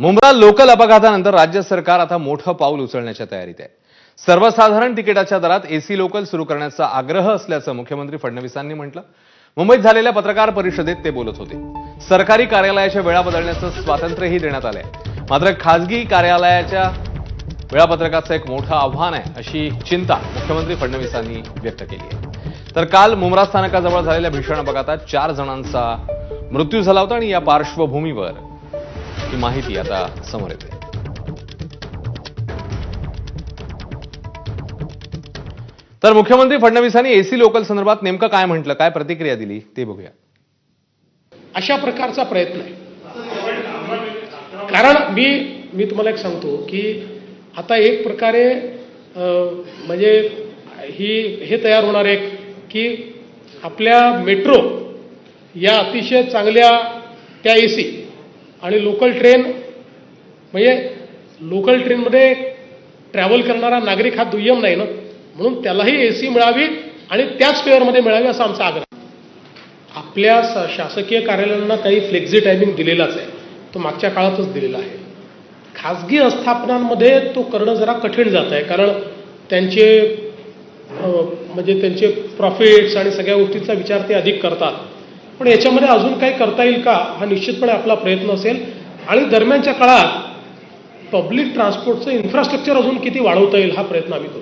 Mumbra local अपघातानंतर राज्य सरकार आता मोठं पाऊल उचलण्याच्या तयारीत आहे. सर्वसाधारण तिकिटाच्या दरात एसी लोकल सुरू करण्याचा आग्रह असल्याचं मुख्यमंत्री फडणवीसांनी म्हटलं. मुंबईत झालेल्या पत्रकार परिषदेत ते बोलत होते. सरकारी कार्यालयाच्या वेळा बदलण्याचं स्वातंत्र्यही देण्यात आलंय. मात्र खासगी कार्यालयाच्या वेळापत्रकाचं एक मोठं आव्हान आहे अशी चिंता मुख्यमंत्री फडणवीसांनी व्यक्त केली आहे. तर काल मुंब्रा स्थानकाजवळ झालेल्या भीषण अपघातात चार जणांचा मृत्यू झाला होता आणि या पार्श्वभूमीवर ही माहिती आता समोर येते. तर मुख्यमंत्री फडणवीसांनी एसी लोकल संदर्भात नेमकं काय म्हटलं काय प्रतिक्रिया दिली ते बघूया. अशा प्रकारचा प्रयत्न आहे. कारण मी मी तुम्हाला एक सांगतो की आता एक प्रकारे म्हणजे ही हे तयार होणार आहे की आपल्या मेट्रो या अतिशय चांगल्या त्या ए सी आणि लोकल ट्रेन म्हणजे लोकल ट्रेनमध्ये ट्रॅव्हल करणारा नागरिक हा दुय्यम नाही ना? म्हणून त्यालाही ए सी मिळावी आणि त्याच फेअरमध्ये मिळावी असा आमचा आग्रह. आपल्या शासकीय कार्यालयांना काही फ्लेक्झी टायमिंग दिलेलाच आहे. तो मागच्या काळातच दिलेला आहे. खाजगी आस्थापनांमध्ये तो करणं जरा कठीण जात आहे. कारण त्यांचे म्हणजे त्यांचे प्रॉफिट्स आणि सगळ्या गोष्टींचा विचार ते अधिक करतात. पण याच्यामध्ये अजून काही करता येईल का हा निश्चितपणे आपला प्रयत्न असेल. आणि दरम्यानच्या काळात पब्लिक ट्रान्सपोर्टचं इन्फ्रास्ट्रक्चर अजून किती वाढवता येईल हा प्रयत्न आम्ही करू